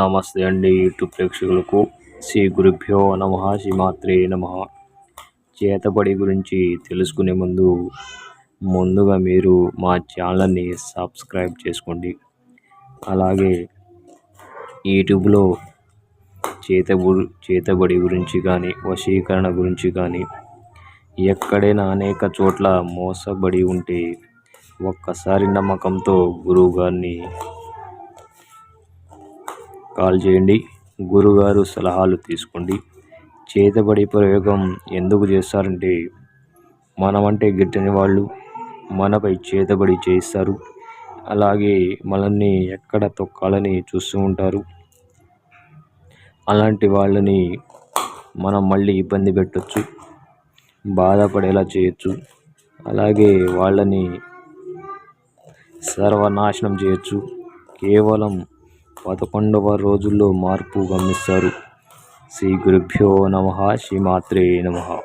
నమస్తే అండి యూట్యూబ్ ప్రేక్షకులకు. శ్రీ గురుభ్యో నమ శ్రీమాత్రే నమ. చేతబడి గురించి తెలుసుకునే ముందు ముందుగా మీరు మా ఛానల్ని సబ్స్క్రైబ్ చేసుకోండి. అలాగే యూట్యూబ్లో చేతబు చేతబడి గురించి కానీ వశీకరణ గురించి కానీ ఎక్కడైనా అనేక చోట్ల మోసబడి ఉంటే ఒక్కసారి నమ్మకంతో గురువు గారిని కాల్ చేయండి. గురుగారు సలహాలు తీసుకోండి. చేతబడి ప్రయోగం ఎందుకు చేస్తారంటే మనమంటే గిట్టని వాళ్ళు మనపై చేతబడి చేస్తారు అలాగే మనల్ని ఎక్కడ తొక్కాలని చూస్తూ ఉంటారు. అలాంటి వాళ్ళని మనం మళ్ళీ ఇబ్బంది పెట్టచ్చు బాధపడేలా చేయొచ్చు. అలాగే వాళ్ళని సర్వనాశనం చేయొచ్చు. కేవలం పదకొండవ రోజుల్లో మార్పు గమనిస్తారు. శ్రీ గురుభ్యో నమ. శ్రీ మాత్రే నమ.